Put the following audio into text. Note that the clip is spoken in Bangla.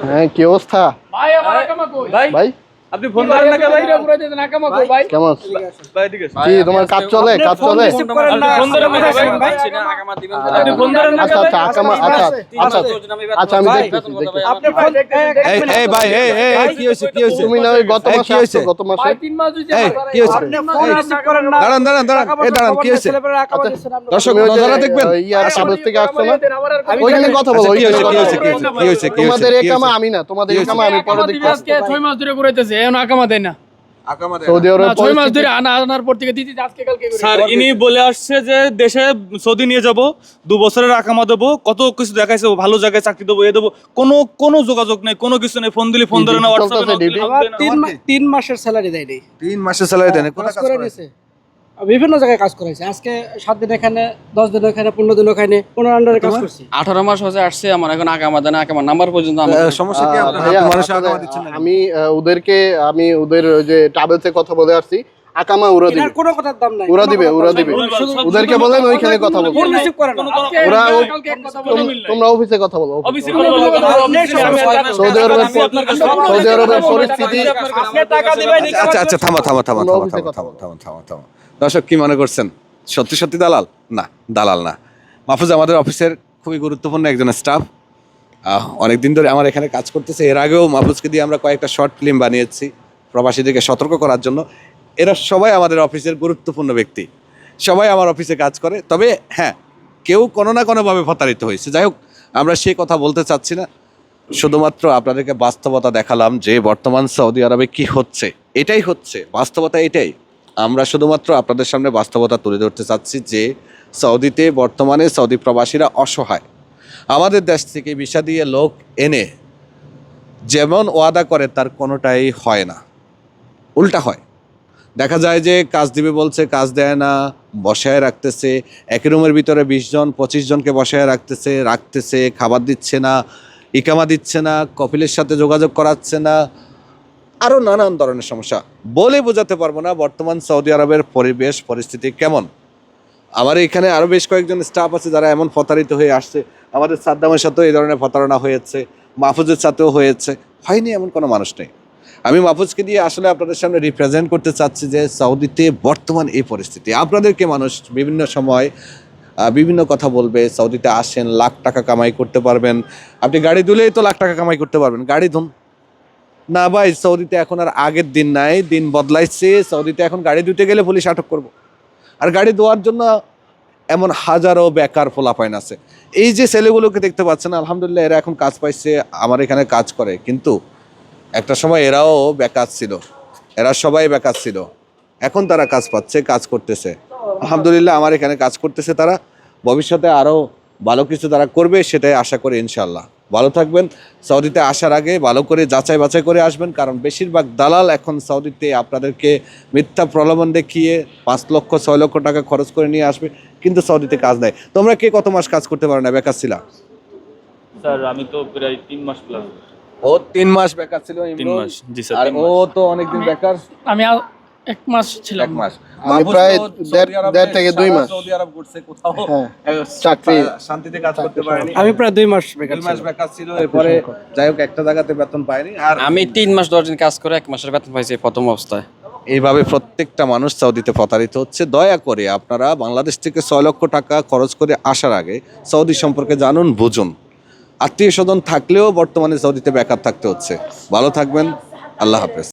হ্যাঁ কি অবস্থা? ভাই ভাই আপনি ফোন ধরেন না কে ভাই? পুরো কই ভাই কেমন? ভাই ঠিক আছে। কি তোমার কাজ চলে? কাজ চলে? ফোন ধরেন না ভাই আপনি ফোন ধরেন না আচ্ছা আচ্ছা আকামা আচ্ছা আচ্ছা আচ্ছা আমি দেখতেছি দেখতেছি আপনি ভাই এই এই ভাই এই এই এই, কি হয়েছে কি হয়েছে? তুমি না গত মাসে কি হয়েছে? আসছো, গত মাসে? ভাই তিন মাস হইছে কি হয়েছে? আপনি ফোন রিসিভ করেন না। দাঁড়ান দাঁড়ান দাঁড়ান। এই দাঁড়ান কি হয়েছে? দর্শক নজরা দেখবেন। ইয়ার সাবেক থেকে আসছো না? ওইখানে কথা বলো আচ্ছা, কি হয়েছে কি কথা হয়েছে কি হয়েছে তোমাদের একামা আমি না তোমাদের? একামা আমি পরে দেখতে আজকে ছয় মাস ধরে ঘুরাইতেছে এখন আকামা দেয় না। সৌদি সৌদি ছয় মাস ধরে আনা আনার পর থেকে দিদি আজকে কালকে স্যার ইনি বলে আসছে যে দেশে সৌদি নিয়ে যাব দু বছরের আকামা দেবো কত কিছু দেখাইছে ভালো জায়গায় চাকরি দেবো এ দেবো কোনো কোনো যোগাযোগ নেই কোনো কিছু নেই ফোন দিলে ফোন ধরে না হোয়াটসঅ্যাপে তিন মাসের স্যালারি দেয়নি তিন মাসের স্যালারি দেন কোথায় কাজ কাজ করে? করেন? নিছে বিভিন্ন জায়গায় কাজ করেছে আজকে সাত দিন এখানে দশ দিন এখানে পনেরো দিন ওখানে পনেরো আন্ডারে কাজ করছি। আঠারো মাস হচ্ছে আসছে আমার এখন আগামা দেন আগামা নাম্বার পর্যন্ত সমস্যা কি? না আমি ওদেরকে আমি ওদের ওই যে ট্রাভেলসে কথা বলে আসছি। আকামা উড়া দিবে। এনার কোনো কথার দাম নাই। ওরা কোনো দিবে কথার দিবে। ওদেরকে বলেন ওইখানে কথা বলব। ফোন রিসিভ করে না। ওরা ও- কালকে এক কথা তোম- বলে তোমরা অফিসে কথা বলো অফিসে বলব, কথা কথা বলব, অফিসে আমি সৌদি আপনার- আরবের আমি আপনার কাছে সৌদি সৌদি আরবের পরিস্থিতি আপনি টাকা দিবেন আচ্ছা আচ্ছা থামো থামো থামো থামো থামো থামো থামো থামো। দর্শক, কি মনে করছেন? সত্যি সত্যি দালাল? না দালাল না। মাহফুজ, আমাদের অফিসের খুবই গুরুত্বপূর্ণ একজন স্টাফ অনেক দিন ধরে আমার এখানে কাজ করতেছে। এর আগেও মাহফুজকে দিয়ে আমরা কয়েকটা শর্ট ফিল্ম বানিয়েছি প্রবাসীদেরকে সতর্ক করার জন্য। এরা সবাই আমাদের অফিসের গুরুত্বপূর্ণ ব্যক্তি। সবাই আমার অফিসে কাজ করে। তবে হ্যাঁ কেউ কোনো না কোনোভাবে প্রতারিত হয়েছে। যাই হোক, আমরা সে কথা বলতে চাচ্ছি না। শুধুমাত্র আপনাদেরকে বাস্তবতা দেখালাম যে বর্তমান সৌদি আরবে কি হচ্ছে। এটাই হচ্ছে। বাস্তবতা এটাই। আমরা শুধুমাত্র আপনাদের সামনে বাস্তবতা তুলে ধরতে চাচ্ছি যে সৌদিতে বর্তমানে সৌদি প্রবাসীরা অসহায়। আমাদের দেশ থেকে ভিসা দিয়ে লোক এনে যেমন ওয়াদা করে, তার কোনোটাই হয় না। উল্টা হয়। দেখা যায় যে কাজ দিবে বলছে, কাজ দেয় না, বসায় রাখতেছে। একই রুমের ভিতরে বিশ জন, পঁচিশ জনকে বসায় রাখতেছে রাখতেছে, খাবার দিচ্ছে না, ইকামা দিচ্ছে না, কপিলের সাথে যোগাযোগ করাচ্ছে না আরও নানান ধরনের সমস্যা। বলে বোঝাতে পারব না বর্তমান সৌদি আরবের পরিবেশ, পরিস্থিতি কেমন। আমার এখানে আরও বেশ কয়েকজন স্টাফ আছে যারা এমন প্রতারিত হয়ে আসছে। আমাদের সাদ্দামের সাথেও এই ধরনের প্রতারণা হয়েছে, মাহফুজের সাথেও হয়েছে। হয়নি এমন কোনো মানুষ নেই। আমি মাহফুজকে দিয়ে আসলে আপনাদের সামনে রিপ্রেজেন্ট করতে চাচ্ছি যে সৌদিতে বর্তমান এই পরিস্থিতি। আপনাদেরকে মানুষ বিভিন্ন সময় বিভিন্ন কথা বলবে, সৌদিতে আসেন, লাখ টাকা কামাই করতে পারবেন। আপনি গাড়ি ধুলেই তো লাখ টাকা কামাই করতে পারবেন। গাড়ি ধুন। না ভাই, সৌদিতে এখন আর আগের দিন নাই, দিন বদলাইছে, সৌদিতে এখন গাড়ি ধুতে গেলে পুলিশ আটক করব। আর গাড়ি ধোয়ার জন্য এমন হাজারো বেকার ফোলাপাইন আছে। এই যে ছেলেগুলোকে দেখতে পাচ্ছেন, আলহামদুলিল্লাহ এরা এখন কাজ পাইছে, আমার এখানে কাজ করে। কিন্তু একটা সময় এরাও বেকার ছিল, এরা সবাই বেকার ছিল। এখন তারা কাজ পাচ্ছে, কাজ করতেছে। আলহামদুলিল্লাহ আমার এখানে কাজ করতেছে তারা। ভবিষ্যতে আরও ভালো কিছু তারা করবে, সেটাই আশা করি ইনশাল্লাহ ভালো থাকবেন। সৌদিতে আসার আগে ভালো করে যাচাই বাছাই করে আসবেন কারণ বেশিরভাগ দালাল এখন সৌদিতে আপনাদেরকে মিথ্যা প্রলোভন দেখিয়ে পাঁচ লক্ষ ছয় লক্ষ টাকা খরচ করে নিয়ে আসবে কিন্তু সৌদিতে কাজ নেয় তোমরা কে কত মাস কাজ করতে পারো না বেকার ছিলা? স্যার আমি তো প্রায় তিন মাস প্লাস ও তিন মাস বেকার ছিল তিন মাস। জি আর ও তো অনেকদিন বেকার। আমি এক মাস ছিলাম এক মাস। আমি প্রায় দেড়- থেকে দুই মাস। সৌদি আরব ঘুরছে কোথাও হ্যাঁ, চাকরি। শান্তিতে কাজ করতে পারেনি। আমি প্রায় দুই মাস বেকার দুই মাস বেকার ছিল এরপরে যাই হোক একটা জায়গাতে বেতন পায়নি আর আমি তিন মাস দশ দিন কাজ করে এক মাসের বেতন পাইছি প্রথম অবস্থায়। এইভাবে প্রত্যেকটা মানুষ সৌদিতে প্রতারিত হচ্ছে। দয়া করে আপনারা বাংলাদেশ থেকে ছয় লক্ষ টাকা খরচ করে আসার আগে সৌদি সম্পর্কে জানুন বুঝুন। আত্মীয় স্বজন থাকলেও বর্তমানে সৌদিতে বেকার থাকতে হচ্ছে। ভালো থাকবেন আল্লাহ হাফেজ।